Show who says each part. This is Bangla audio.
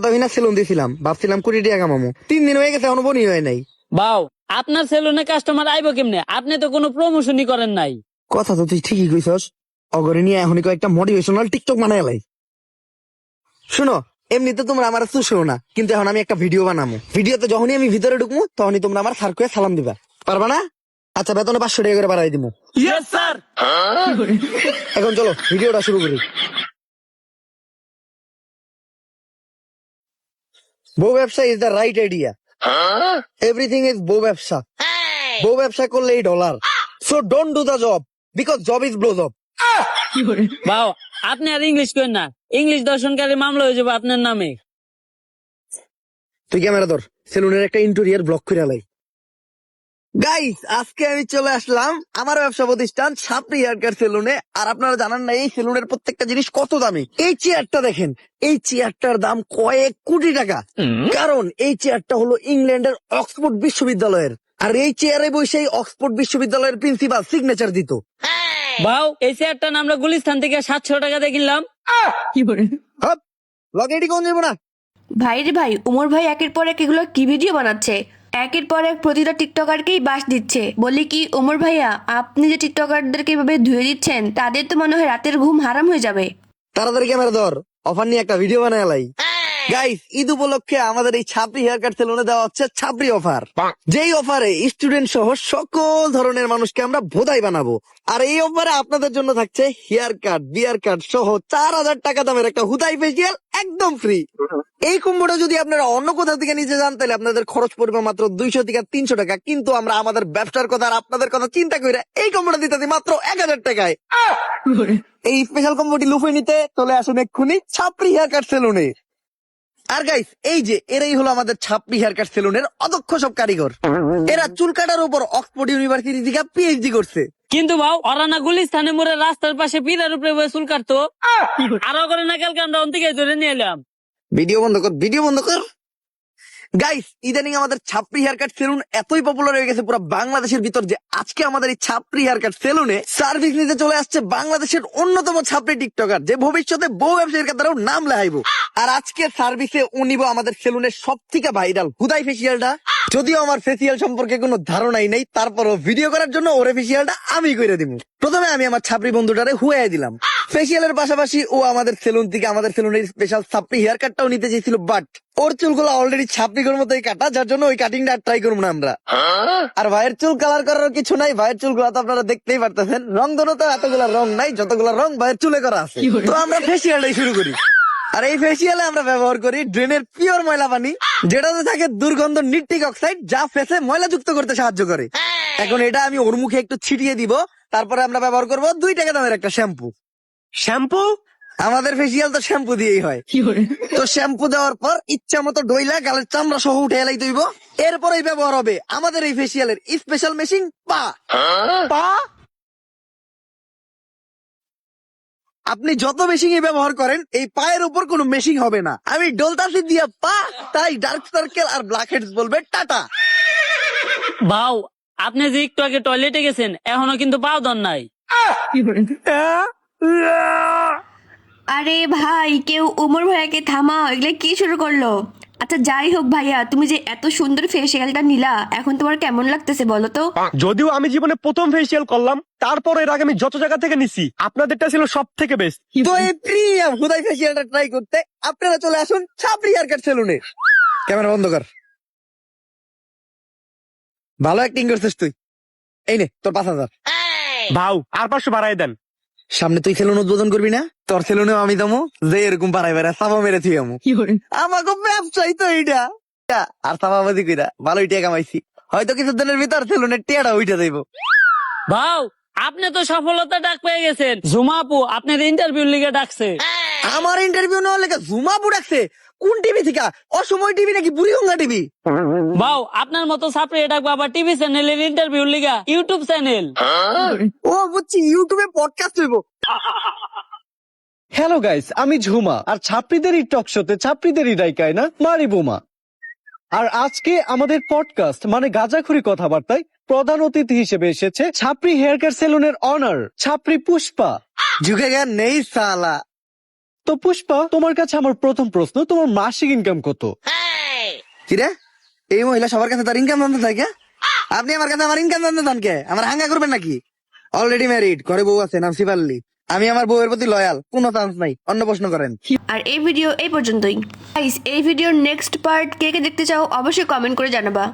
Speaker 1: কথা হই না সেলুন দিয়েছিলাম ভাবছিলাম কোটি টাকা কামামো। তিন দিন হয়ে গেছে এখনও বনি হয় নাই।
Speaker 2: বাও আপনার সেলুনে কাস্টমার আইবো কেমনে? আপনি তো কোনো প্রমোশনই করেন নাই।
Speaker 1: কথা তো তুই ঠিকই কইছস। অগরে নিয়ে এখনই কয়েকটা মোটিভেশনাল টিকটক বানাই লাই। শুনো এমনিতে তোমরা আমার চুষেও না কিন্তু এখন আমি একটা ভিডিও বানাবো ভিডিওতে যখনই আমি ভিতরে ঢুকবো তখনই তোমরা আমার সার করে সালাম দিবা। পারবা না? আচ্ছা বেতনে পাঁচশো টাকা করে বাড়াই দিব এখন চলো ভিডিওটা শুরু করি। বউ ব্যবসা is the right idea everything is বউ ব্যবসা। বউ ব্যবসা করলে এই dollar so don't do the job because job is blow job
Speaker 2: বাও আপনি আর ইংলিশ করেন না। ইংলিশ দর্শনকারী মামলা হয়ে যাবে আপনার নামে।
Speaker 1: তুই ক্যামেরা ধর সেলুনের একটা ইন্টেরিয়ার ব্লক করে লাই। গাইস আজকে আমি চলে আসলাম আমার ব্যবসা প্রতিষ্ঠান সাপড়ি হেয়ার সেলুনে আর আপনারা জানান না এই সেলুনের প্রত্যেকটা জিনিস কত দামি? এই চেয়ারটা দেখেন এই চেয়ারটার দাম কয়েক কোটি টাকা। কারণ এই চেয়ারটা হলো ইংল্যান্ডের অক্সফোর্ড বিশ্ববিদ্যালয়ের। আর এই চেয়ারে বসে অক্সফোর্ড বিশ্ববিদ্যালয়ের প্রিন্সিপাল সিগনেচার দিত।
Speaker 2: বাও এই চেয়ারটা না আমরা গুলিস্তান থেকে সাতশো টাকা দিয়ে কিনলাম।
Speaker 1: লগে এটি কোন যাব না?
Speaker 3: ভাই রে ভাই উমর ভাই একের পর এক এগুলো কি ভিডিও বানাচ্ছে? একের পর এক প্রতিটা টিকটকারকেই বাস দিচ্ছে। বলি কি, ওমর ভাইয়া, আপনি যে টিকটকারদেরকে এভাবে ধুয়ে দিচ্ছেন, তাদের তো মনে হয় রাতের ঘুম হারাম হয়ে যাবে।
Speaker 1: তাড়াতাড়ি ক্যামেরা ধর, অফার নিয়ে একটা ভিডিও বানায় গাইস ঈদ উপলক্ষে আমাদের এই ছাপরি হেয়ার কাট সেলুনে দেওয়া হচ্ছে ছাপরি অফার যেই অফারে স্টুডেন্ট সহ সকল ধরনের মানুষকে আমরা ভোদাই বানাবো। আর এই অফারে আপনাদের জন্য থাকছে হেয়ার কাট বিয়ার কাট সহ চার হাজার টাকা দামের একটা হুদাই ফেসিয়াল একদম ফ্রি এই কুম্ভটা যদি আপনারা অন্য কোথাও থেকে নিতে যান তাহলে আপনাদের খরচ পড়বে মাত্র দুইশো থেকে তিনশো টাকা। কিন্তু আমরা আমাদের ব্যবসার কথা আর আপনাদের কথা চিন্তা করে এই কম্বোটা দিতে মাত্র এক হাজার টাকায়। এই স্পেশাল কম্বোটি লুফে নিতে চলে আসুন এক্ষুনি ছাপরি হেয়ার কাট সেলুনে আর গাইস এই যে এরাই হলো আমাদের ছাপ্পি হেয়ার কাট সেলুনের অদক্ষ সব কারিগর। এরা চুল কাটার উপর অক্সফোর্ড ইউনিভার্সিটি থেকে পিএইচডি করছে।
Speaker 2: কিন্তু ভাও ওরা গুলি স্থানে মোড়ে রাস্তার পাশে পিলার উপরে বসে চুল কাটতো। আর করে না কালকে আমরা অন্তিকে ধরে নিয়ে এলাম।
Speaker 1: ভিডিও বন্ধ কর ভিডিও বন্ধ কর। গাইস ইদানিং আমাদের ছাপরি হেয়ার কাট সেলুন এতই পপুলার হয়ে গেছে, পুরো বাংলাদেশের ভিতর যে আজকে আমাদের এই ছাপরি হেয়ার কাট সেলুনে সার্ভিস নিতে চলে আসছে বাংলাদেশের অন্যতম ছাপরি টিকটকার যে ভবিষ্যতে বহু ব্যবসায়ীর কাতারেও নাম লেহাইব আর আজকে সার্ভিসে ও নিব আমাদের সেলুনের সব থেকে ভাইরাল হুদাই ফেসিয়ালটা যদিও আমার ফেসিয়াল সম্পর্কে কোনো ধারণাই নেই, তারপরও ভিডিও করার জন্য ওরে ফেসিয়ালটা আমি করে দিব। প্রথমে আমি আমার ছাপরি বন্ধুটারে হুয়াই দিলাম। ফেসিয়ালের পাশাপাশি ও আমাদের সেলুন থেকে আমাদের সেলুনের স্পেশাল ছাপরি হেয়ার কাটটাও নিতে চেয়েছিল বাট ওর চুলগুলো অলরেডি ছাপরিগুলোর মতোই কাটা যার জন্য ওই কাটিংটা আর ট্রাই করব না আমরা। আর ভাইয়ের চুল কালার করার কিছু নাই ভাইয়ের চুলগুলো তো আপনারা দেখতেই পারতেছেন। রং ধরো তো এতগুলা রং নাই যতগুলা রং ভাইয়ের চুলে করা আছে। তো আমরা ফেসিয়ালটাই শুরু করি। আর এই ফেসিয়ালে আমরা ব্যবহার করি ড্রেনের পিওর ময়লা পানি যেটাতে থাকে দুর্গন্ধ নিট্রিক অক্সাইড যা ফেসে ময়লা যুক্ত করতে সাহায্য করে। এখন এটা আমি ওর মুখে একটু ছিটিয়ে দিব তারপরে আমরা ব্যবহার করব দুই টাকা দামের একটা শ্যাম্পু শ্যাম্পু আমাদের ফেসিয়াল তো শ্যাম্পু দিয়েই হয়। তো শ্যাম্পু দেওয়ার পর ইচ্ছা মতো ডইলা গালের চামড়া সহ উঠে এলাই দইব এরপরেই ব্যবহার হবে আমাদের এই ফেসিয়ালের স্পেশাল মেশিন পা। পা? আপনি যত মেশিন ব্যবহার করেন এই পায়ের উপর কোনো মেশিন হবে না। আমি ডলতাসি দিয়া পা তাই ডার্ক সার্কেল আর ব্ল্যাক হেডস বলবে টাটা।
Speaker 2: বাউ আপনি যে একটু আগে টয়লেটে গেছেন এখনও কিন্তু পাও দন নাই।
Speaker 3: আরে ভাই কেউ উমর ভাইয়াকে থামাও এগুলো কি শুরু করল? আচ্ছা যাই হোক ভাইয়া তুমি যে এত সুন্দর ফেসিয়ালটা নিলা এখন তোমার কেমন লাগতেছে বলো তো?
Speaker 4: যদিও আমি জীবনে প্রথম ফেসিয়াল করলাম তারপর এর আগে আমি যত জায়গা থেকে নিছি আপনাদেরটা ছিল সব থেকে বেস্ট
Speaker 1: তো এই প্রিমিয়াম হুদাই ফেসিয়ালটা ট্রাই করতে আপনারা চলে আসুন ছাপড়ি কাট সেলুনে ক্যামেরা বন্ধ কর। ভালো অ্যাক্টিং করছিস তুই। এই নে তোর পাঁচ হাজার।
Speaker 4: ভাও আর পাঁচশো বাড়াই দেন।
Speaker 1: সামনে তুই সেলুন উদ্বোধন করবি না? তোর সেলুনেও আমি দমু যে এরকম পারাই বেড়া সাবা মেরে থুই আমু। আমাকে ব্যবসায়ী তো এইটা আর সাবাবাদি কইরা ভালোই টিয়া কামাইছি। হয়তো কিছু দিনের ভিতর সেলুনের টিয়াটা উঠে যাইব
Speaker 2: ভাও আপনি তো সফলতা ডাক পেয়ে গেছেন। ঝুমাপু আপনার ইন্টারভিউ লিগে ডাকছে।
Speaker 1: আমার ইন্টারভিউ নেওয়ার লেগে ঝুমাপু ডাকছে। কোন টিভি থেকে? অসময় টিভি নাকি বুড়িগঙ্গা টিভি
Speaker 2: বাও আপনার মতো সাপড়ে ডাক বাবা টিভি চ্যানেলের ইন্টারভিউ লিগা ইউটিউব চ্যানেল
Speaker 1: ও বুঝছি ইউটিউবে পডকাস্ট হইব।
Speaker 4: হ্যালো গাইস আমি ঝুমা আর ছাত্রীদেরই টক শোতে ছাত্রীদেরই ডাইকায় না মারি বোমা। আর আজকে আমাদের পডকাস্ট মানে গাজাখুরি কথাবার্তায় প্রধান অতিথি হিসেবে এসেছে ছাপরি হেয়ার কেয়ার সেলুনের অনার ছাপরি পুষ্পা।
Speaker 1: ঝুঁকে গেন নেই সালা।
Speaker 4: তো পুষ্পা তোমার কাছে আমার প্রথম প্রশ্ন তোমার মাসিক ইনকাম কত?
Speaker 1: কিরে? এই মহিলা সবার কাছে তার ইনকাম জানতে থাকে আপনি আমার কাছে আমার ইনকাম জানতে চান কে? আমার হাঙ্গা করবেন নাকি? অলরেডি ম্যারিড ঘরে বউ আছে নাম সিপাল্লি আমি আমার বউয়ের প্রতি লয়াল কোনো চান্স নাই অন্য প্রশ্ন করেন।
Speaker 3: আর এই ভিডিও এই পর্যন্তই। গাইস এই ভিডিওর নেক্সট পার্ট কে কে দেখতে চাও অবশ্যই কমেন্ট করে জানাবা।